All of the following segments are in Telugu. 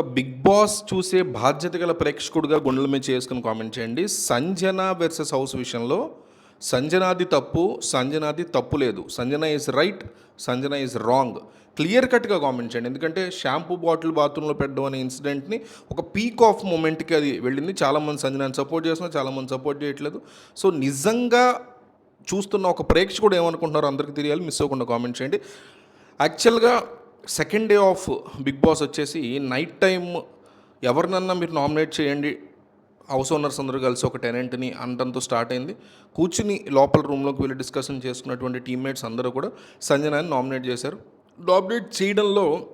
ఒక బిగ్ బాస్ చూసే బాధ్యత గల ప్రేక్షకుడిగా గుండెల మీద చేసుకుని కామెంట్ చేయండి. సంజన వెర్సెస్ హౌస్ విషయంలో సంజనాది తప్పు సంజనాది తప్పు లేదు. Sanjana is right Sanjana is wrong clear కట్గా కామెంట్ చేయండి. ఎందుకంటే షాంపూ బాటిల్ బాత్రూంలో పెట్టడం అనే ఇన్సిడెంట్ని ఒక పీక్ ఆఫ్ మూమెంట్కి అది వెళ్ళింది. చాలామంది సంజనాన్ని సపోర్ట్ చేస్తున్నారు చాలామంది సపోర్ట్ చేయట్లేదు. సో నిజంగా చూస్తున్న ఒక ప్రేక్షకుడు ఏమనుకుంటున్నారో అందరికీ తెలియాలి. మిస్ అవ్వకుండా కామెంట్ చేయండి. యాక్చువల్గా second day of Big Boss వచ్చేసి నైట్ టైం ఎవరినన్నా మీరు నామినేట్ చేయండి. హౌస్ ఓనర్స్ అందరూ కలిసి ఒక టెనెంట్ని అనడంతో స్టార్ట్ అయింది. కూర్చుని లోపల రూమ్లోకి వెళ్ళి డిస్కషన్ చేసుకున్నటువంటి టీమ్మేట్స్ అందరూ కూడా సంజనాని నామినేట్ చేశారు. నామినేట్ చేయడంలో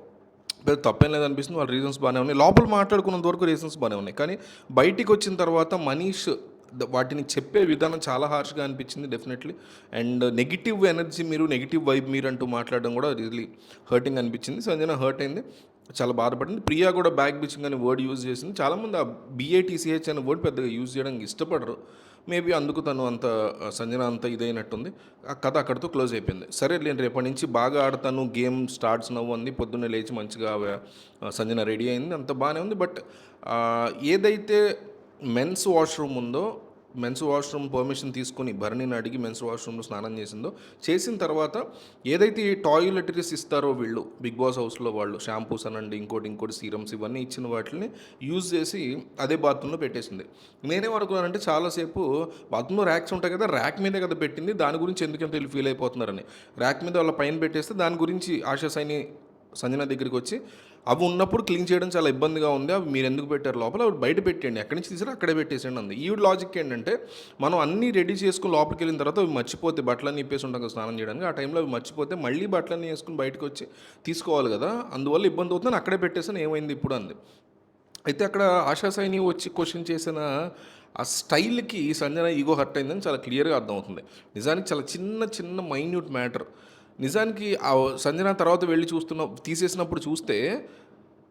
పెద్ద తప్పేం లేదనిపిస్తుంది. వాళ్ళ రీజన్స్ బాగానే ఉన్నాయి. లోపల మాట్లాడుకున్నంత వరకు రీజన్స్ బాగానే ఉన్నాయి. కానీ బయటికి వచ్చిన తర్వాత మనీష్ వాటిని చెప్పే విధానం చాలా హార్ష్గా అనిపించింది డెఫినెట్లీ అండ్ నెగిటివ్ ఎనర్జీ మీరు నెగిటివ్ వైబ్ మీరు అంటూ మాట్లాడడం కూడా రియలీ హర్టింగ్ అనిపించింది. సంజన హర్ట్ అయింది. చాలా బాధపడింది. ప్రియా కూడా బ్యాక్ బిచింగ్ అనే వర్డ్ యూజ్ చేసింది. చాలామంది ఆ బీఏటీసీహెచ్ అనే వర్డ్ పెద్దగా యూజ్ చేయడానికి ఇష్టపడరు. మేబీ అందుకు తను అంత సంజన అంత ఇదైనట్టుంది. ఆ కథ అక్కడితో క్లోజ్ అయిపోయింది. సరే నేను రేపటి నుంచి బాగా ఆడతాను గేమ్ స్టార్ట్స్ నవ్వు అంది. పొద్దున్నే లేచి మంచిగా సంజన రెడీ అయింది. అంత బాగానే ఉంది. బట్ ఏదైతే మెన్స్ వాష్రూమ్ ఉందో మెన్స్ వాష్రూమ్ పర్మిషన్ తీసుకుని భరణిని అడిగి మెన్స్ వాష్రూమ్లో స్నానం చేసిందో చేసిన తర్వాత ఏదైతే ఈ టాయిలెటరీస్ ఇస్తారో వీళ్ళు బిగ్ బాస్ హౌస్లో వాళ్ళు షాంపూస్ అనండి ఇంకోటి ఇంకోటి సీరమ్స్ ఇవన్నీ ఇచ్చిన వాటిని యూజ్ చేసి అదే బాత్రూంలో పెట్టేసింది. నేనేమనుకున్నానంటే చాలాసేపు బాత్రూంలో ర్యాక్స్ ఉంటాయి కదా ర్యాక్ మీదే కదా పెట్టింది దాని గురించి ఎందుకంత వీళ్ళు ఫీల్ అయిపోతున్నారని. ర్యాక్ మీద వాళ్ళ పైన పెట్టేస్తే దాని గురించి ఆశా సైని సంజన దగ్గరికి వచ్చి అవి ఉన్నప్పుడు క్లీన్ చేయడం చాలా ఇబ్బందిగా ఉంది. అవి మీరు ఎందుకు పెట్టారు లోపల? అవి బయట పెట్టండి ఎక్కడి నుంచి తీసారో అక్కడే పెట్టేసేయండి అంది. ఈ లాజిక్ ఏంటంటే మనం అన్నీ రెడీ చేసుకుని లోపలికి వెళ్ళిన తర్వాత అవి మర్చిపోతే బట్టలన్నీ ఇప్పేసి ఉంటాం కదా స్నానం చేయడానికి. ఆ టైంలో అవి మర్చిపోతే మళ్ళీ బట్టలన్నీ వేసుకుని బయటకు వచ్చి తీసుకోవాలి కదా. అందువల్ల ఇబ్బంది అవుతుంది అక్కడే పెట్టేసాను ఏమైంది ఇప్పుడు అంది. అయితే అక్కడ ఆశా సైని వచ్చి క్వశ్చన్ చేసిన ఆ స్టైల్కి సంజన ఈగో హర్ట్ అయిందని చాలా క్లియర్గా అర్థమవుతుంది. నిజానికి చాలా చిన్న చిన్న మైన్యూట్ మ్యాటర్ నిజానికి ఆ సంజన తర్వాత వెళ్ళి చూస్తున్న తీసేసినప్పుడు చూస్తే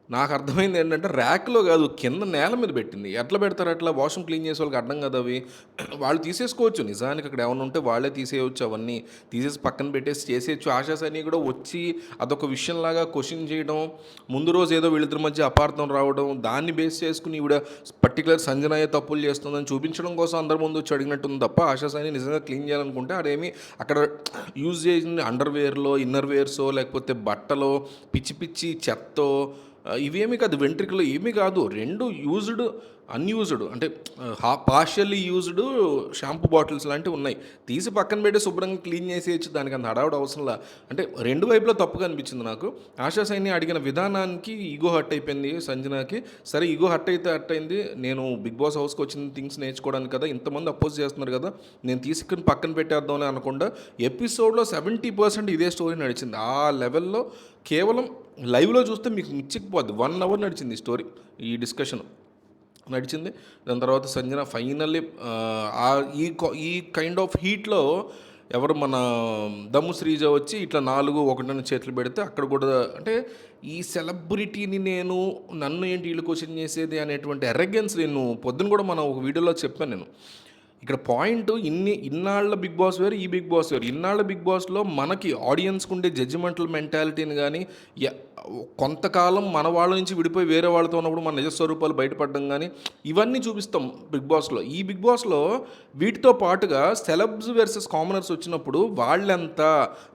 నాకు అర్థమైంది ఏంటంటే ర్యాక్లో కాదు కింద నేల మీద పెట్టింది. ఎట్లా పెడతారు? అట్లా వాష్రూమ్ క్లీన్ చేసే వాళ్ళకి అర్థం కదా అవి. వాళ్ళు తీసేసుకోవచ్చు. నిజానికి అక్కడ ఏమైనా ఉంటే వాళ్ళే తీసేయవచ్చు అవన్నీ. తీసేసి పక్కన పెట్టేసి చేసేయచ్చు. ఆశాస్ అని కూడా వచ్చి అదొక విషయంలాగా క్వశ్చన్ చేయడం ముందు రోజు ఏదో వీళ్ళిద్దరి మధ్య అపార్థం రావడం దాన్ని బేస్ చేసుకుని ఈవిడ పర్టికులర్ సంజనాయ తప్పులు చేస్తుందని చూపించడం కోసం అందరి ముందు వచ్చి అడిగినట్టుంది తప్ప ఆశాస్ అని నిజంగా క్లీన్ చేయాలనుకుంటే అదేమి అక్కడ యూజ్ చేసిన అండర్వేర్లో ఇన్నర్వేర్సో లేకపోతే బట్టలో పిచ్చి పిచ్చి చెత్తో ఇవేమీ కాదు వెంట్రికలు ఏమీ కాదు రెండు యూజ్డ్ అన్యూజ్డ్ అంటే పార్షియల్లీ యూజ్డ్ షాంపూ బాటిల్స్ లాంటివి ఉన్నాయి. తీసి పక్కన పెట్టి శుభ్రంగా క్లీన్ చేసేయచ్చు దానికి అంత హడావుడు అవసరంలా అంటే రెండు వైపులో తప్పుగా అనిపించింది నాకు. ఆశా సైని అడిగిన విధానానికి ఈగో హర్ట్ అయిపోయింది సంజనాకి. సరే ఈగో హర్ట్ అయితే హట్ అయింది. నేను బిగ్ బాస్ హౌస్కి వచ్చిన థింగ్స్ నేర్చుకోవడానికి కదా ఇంతమంది అపోజ్ చేస్తున్నారు కదా నేను తీసుకుని పక్కన పెట్టేద్దామని అనకుండా ఎపిసోడ్లో సెవెంటీ పర్సెంట్ ఇదే స్టోరీ నడిచింది. ఆ లెవెల్లో కేవలం లైవ్లో చూస్తే మీకు మిచ్చిపోద్ది వన్ అవర్ నడిచింది ఈ స్టోరీ ఈ డిస్కషన్ నడిచింది. దాని తర్వాత సంజన ఫైనల్లీ ఈ ఈ కైండ్ ఆఫ్ హీట్లో ఎవరు మన దమ్ము శ్రీజ వచ్చి ఇట్లా నాలుగు ఒకటిని చేతులు పెడితే అక్కడ కూడా అంటే ఈ సెలబ్రిటీని నేను నన్ను ఏంటి వీళ్ళు క్వశ్చన్ చేసేది అనేటువంటి ఎరగెన్స్ నేను పొద్దున కూడా మనం ఒక వీడియోలో చెప్పాను నేను. ఇక్కడ పాయింట్ ఇన్ని ఇన్నాళ్ళ బిగ్ బాస్ వేరు ఈ బిగ్ బాస్ వేరు. ఇన్నాళ్ళ బిగ్ బాస్లో మనకి ఆడియన్స్కి ఉండే జడ్జిమెంటల్ మెంటాలిటీని కానీ కొంతకాలం మన వాళ్ళ నుంచి విడిపోయి వేరే వాళ్ళతో ఉన్నప్పుడు మన నిజ స్వరూపాలు బయటపడడం కానీ ఇవన్నీ చూపిస్తాం బిగ్ బాస్లో. ఈ బిగ్ బాస్లో వీటితో పాటుగా సెలబ్స్ వర్సెస్ కామనర్స్ వచ్చినప్పుడు వాళ్ళెంత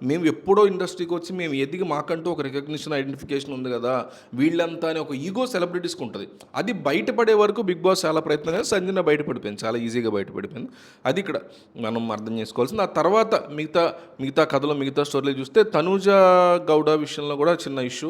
మేము ఎప్పుడో ఇండస్ట్రీకి వచ్చి మేము ఎదిగి మాకంటూ ఒక రికగ్నిషన్ ఐడెంటిఫికేషన్ ఉంది కదా వీళ్ళంతా అని ఒక ఈగో సెలబ్రిటీస్కి ఉంటుంది. అది బయటపడే వరకు బిగ్ బాస్ చాలా ప్రయత్నం చేసి సంజన బయటపడిపోయింది. చాలా ఈజీగా బయటపడిపోయింది. అది ఇక్కడ మనం అర్థం చేసుకోవాల్సింది. ఆ తర్వాత మిగతా మిగతా కథలో మిగతా స్టోరీలు చూస్తే తనూజ గౌడ విషయంలో కూడా చిన్న ఇష్యూ.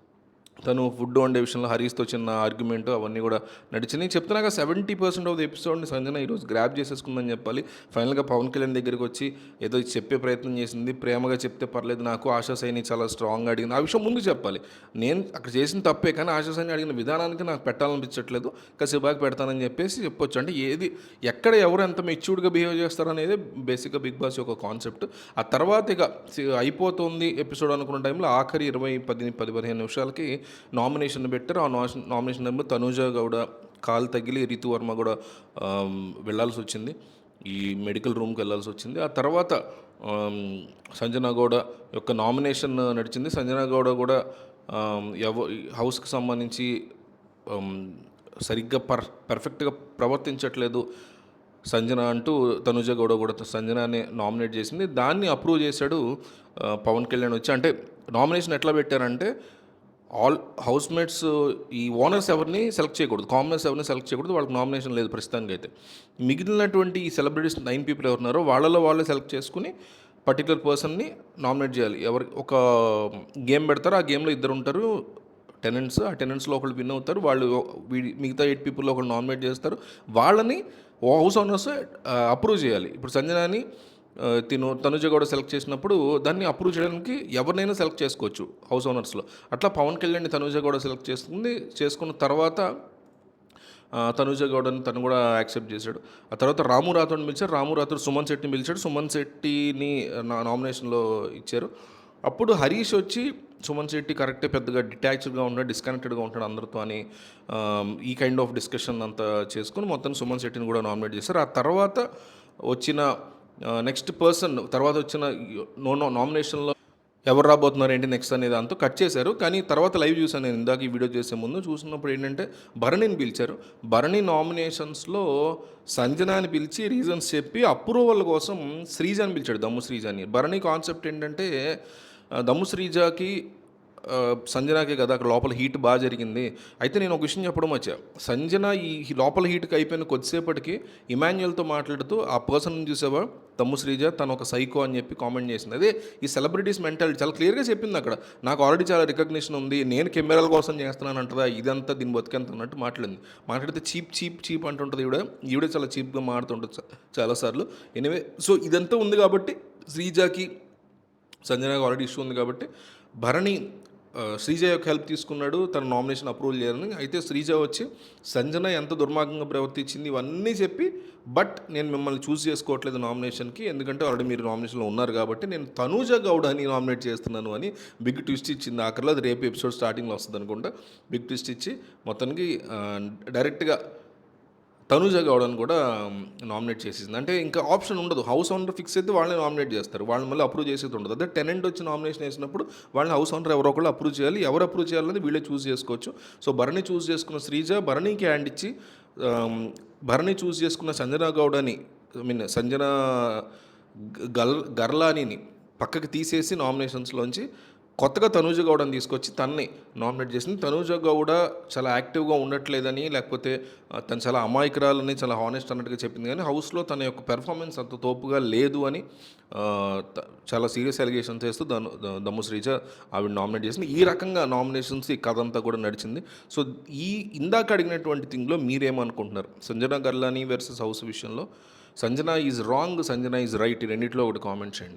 తను ఫుడ్ వండే విషయంలో హరీస్తో చిన్న ఆర్గ్యుమెంట్ అవన్నీ కూడా నడిచినాయి చెప్తున్నాక సెవెంటీ పర్సెంట్ ఆఫ్ ద ఎపిసోడ్ని సంజన ఈరోజు గ్రాప్ చేసేసుకుందని చెప్పాలి. ఫైనల్గా పవన్ కళ్యాణ్ దగ్గరికి వచ్చి ఏదో చెప్పే ప్రయత్నం చేసింది. ప్రేమగా చెప్తే పర్లేదు నాకు ఆశా సైని చాలా స్ట్రాంగ్గా అడిగింది. ఆ విషయం ముందు చెప్పాలి. నేను అక్కడ చేసిన తప్పే కానీ ఆశా సైని అడిగిన విధానానికి నాకు పెట్టాలనిపించట్లేదు. కాసేపాకి పెడతానని చెప్పేసి చెప్పొచ్చు. అంటే ఏది ఎక్కడ ఎవరు ఎంత మెచ్యూర్డ్గా బిహేవ్ చేస్తారనేది బేసిక్గా బిగ్ బాస్ యొక్క కాన్సెప్ట్ ఆ తర్వాత ఇక అయిపోతుంది ఎపిసోడ్ అనుకున్న టైంలో ఆఖరి ఇరవై పది పది పదిహేను నిమిషాలకి నామినేషన్ పెట్టారు. ఆ నామినేషన్ నెంబర్ తనూజ గౌడ కాలు తగిలి రితువర్మ కూడా వెళ్ళాల్సి వెళ్ళాల్సి వచ్చింది. ఈ మెడికల్ రూమ్కి వెళ్ళాల్సి వచ్చింది. ఆ తర్వాత సంజనా సంజన గౌడ యొక్క నామినేషన్ నడిచింది. సంజన గౌడ కూడా ఎవ హౌస్కి సంబంధించి సరిగ్గా పర్ పర్ఫెక్ట్గా ప్రవర్తించట్లేదు సంజన అంటూ తనుజ గౌడ కూడా సంజనాని నామినేట్ చేసింది. దాన్ని అప్రూవ్ చేశాడు పవన్ కళ్యాణ్ వచ్చి. అంటే నామినేషన్ ఎట్లా పెట్టారంటే ఆల్ హౌస్ మేట్స్ ఈ ఓనర్స్ ఎవరిని సెలెక్ట్ చేయకూడదు. కామనర్స్ ఎవరిని సెలెక్ట్ చేయకూడదు. వాళ్ళకి నామినేషన్ లేదు ప్రస్తుతానికి అయితే. మిగిలినటువంటి ఈ సెలబ్రిటీస్ నైన్ పీపుల్ ఎవరున్నారో వాళ్ళలో వాళ్ళే సెలెక్ట్ చేసుకుని పర్టికులర్ పర్సన్ని నామినేట్ చేయాలి. ఎవరి ఒక గేమ్ పెడతారు. ఆ గేమ్లో ఇద్దరు ఉంటారు. టెనెంట్స్ ఆ టెనెంట్స్లో ఒకళ్ళు విన్ అవుతారు. వాళ్ళు మిగతా ఎయిట్ పీపుల్లో ఒకళ్ళు నామినేట్ చేస్తారు. వాళ్ళని హౌస్ ఓనర్స్ అప్రూవ్ చేయాలి. ఇప్పుడు సంజనాని తిను తనుజ కూడా సెలెక్ట్ చేసినప్పుడు దాన్ని అప్రూవ్ చేయడానికి ఎవరినైనా సెలెక్ట్ చేసుకోవచ్చు హౌస్ ఓనర్స్లో అట్లా పవన్ కళ్యాణ్ తనుజ కూడా సెలెక్ట్ చేసుకుంది చేసుకున్న తర్వాత తనుజ గౌడని తను కూడా యాక్సెప్ట్ చేశాడు. ఆ తర్వాత రాము రాథోడ్ని పిలిచారు రాము రాథోడ్ సుమన్ శెట్టిని పిలిచాడు సుమన్ శెట్టిని నా నామినేషన్లో ఇచ్చారు. అప్పుడు హరీష్ వచ్చి సుమన్ శెట్టి కరెక్టే పెద్దగా డిటాచ్డ్గా ఉంటాడు డిస్కనెక్టెడ్గా ఉంటాడు అందరితో అని ఈ కైండ్ ఆఫ్ డిస్కషన్ అంతా చేసుకుని మొత్తం సుమన్ శెట్టిని కూడా నామినేట్ చేశారు. ఆ తర్వాత వచ్చిన నెక్స్ట్ పర్సన్ తర్వాత వచ్చిన నో నో నామినేషన్లో ఎవరు రాబోతున్నారు ఏంటి నెక్స్ట్ అనేది అంతా కట్ చేశారు. కానీ తర్వాత లైవ్ చూసాను నేను ఇందాక ఈ వీడియో చేసే ముందు చూసినప్పుడు ఏంటంటే భరణిని పిలిచారు. భరణి నామినేషన్స్లో సంజనాని పిలిచి రీజన్స్ చెప్పి అప్రూవల్ కోసం శ్రీజాని పిలిచాడు. దమ్ము శ్రీజాని. భరణి కాన్సెప్ట్ ఏంటంటే దమ్ము శ్రీజాకి సంజనాకే కదా అక్కడ లోపల హీట్ బాగా జరిగింది. అయితే నేను ఒక విషయం చెప్పడం వచ్చా సంజన ఈ లోపల హీట్కి అయిపోయిన కొద్దిసేపటికి ఇమాన్యుయల్తో మాట్లాడుతూ ఆ పర్సన్ చూసావా? తమ్ము శ్రీజ తను ఒక సైకో అని చెప్పి కామెంట్ చేసింది. అదే ఈ సెలబ్రిటీస్ మెంటాలిటీ చాలా క్లియర్గా చెప్పింది అక్కడ. నాకు ఆల్రెడీ చాలా రికగ్నిషన్ ఉంది నేను కెమెరాల కోసం చేస్తున్నాను అంటదా ఇదంతా దీని బతికెంత అన్నట్టు మాట్లాడింది. మాట్లాడితే చీప్ చీప్ చీప్ అంటుంటుంది ఈవిడ. ఈవిడ చాలా చీప్గా మాడుతుంటుంది చాలాసార్లు. ఎనివే సో ఇదంతా ఉంది కాబట్టి శ్రీజాకి సంజనాకి ఆల్రెడీ ఇష్యూ ఉంది కాబట్టి భరణి శ్రీజ యొక్క హెల్ప్ తీసుకున్నాడు తన నామినేషన్ అప్రూవల్ చేయాలని. అయితే శ్రీజ వచ్చి సంజన ఎంత దుర్మార్గంగా ప్రవర్తించింది ఇవన్నీ చెప్పి బట్ నేను మిమ్మల్ని చూస్ చేసుకోవట్లేదు నామినేషన్కి ఎందుకంటే ఆల్రెడీ మీరు నామినేషన్లో ఉన్నారు కాబట్టి నేను తనూజ గౌడని అని నామినేట్ చేస్తున్నాను అని బిగ్ ట్విస్ట్ ఇచ్చింది. ఆఖరిలో అది రేపు ఎపిసోడ్ స్టార్టింగ్లో వస్తుంది అనుకుంటా బిగ్ ట్విస్ట్ ఇచ్చి మొత్తానికి డైరెక్ట్గా తనుజ గౌడని కూడా నామినేట్ చేసేసింది. అంటే ఇంకా ఆప్షన్ ఉండదు. హౌస్ ఓనర్ ఫిక్స్ అయితే వాళ్ళని నామినేట్ చేస్తారు. వాళ్ళని మళ్ళీ అప్రూవ్ చేసేది ఉండదు. అదే టెనెంట్ వచ్చి నామినేషన్ వేసినప్పుడు వాళ్ళని హౌస్ ఓనర్ ఎవరో ఒకళ్ళు అప్రూవ్ చేయాలి. ఎవరు అప్రూవ్ చేయాలనేది వీళ్ళే చూస్ చేసుకోవచ్చు. సో భరణి చూస్ చేసుకున్న శ్రీజ భరణికి హ్యాండ్ ఇచ్చి భరణి చూస్ చేసుకున్న సంజన గౌడని ఐ మీన్ సంజన గల్ గర్లానిని పక్కకి తీసేసి నామినేషన్స్లోంచి కొత్తగా తనూజ గౌడని తీసుకొచ్చి తన్ని నామినేట్ చేసింది. తనూజ గౌడ చాలా యాక్టివ్గా ఉండట్లేదని లేకపోతే తను చాలా అమాయకురాలని చాలా హానెస్ట్ అన్నట్టుగా చెప్పింది. కానీ హౌస్లో తన యొక్క పెర్ఫార్మెన్స్ అంత తోపుగా లేదు అని చాలా సీరియస్ అలిగేషన్ చేస్తూ దను దమ్ము శ్రీజ ఆవిడ నామినేట్ చేసింది. ఈ రకంగా నామినేషన్స్ ఈ కథ అంతా కూడా నడిచింది. సో ఈ ఇందాక అడిగినటువంటి థింగ్లో మీరేమనుకుంటున్నారు? సంజన గర్లాని వర్సెస్ హౌస్ విషయంలో Sanjana is wrong Sanjana is right ఈ రెండిట్లో ఒకటి కామెంట్ చేయండి.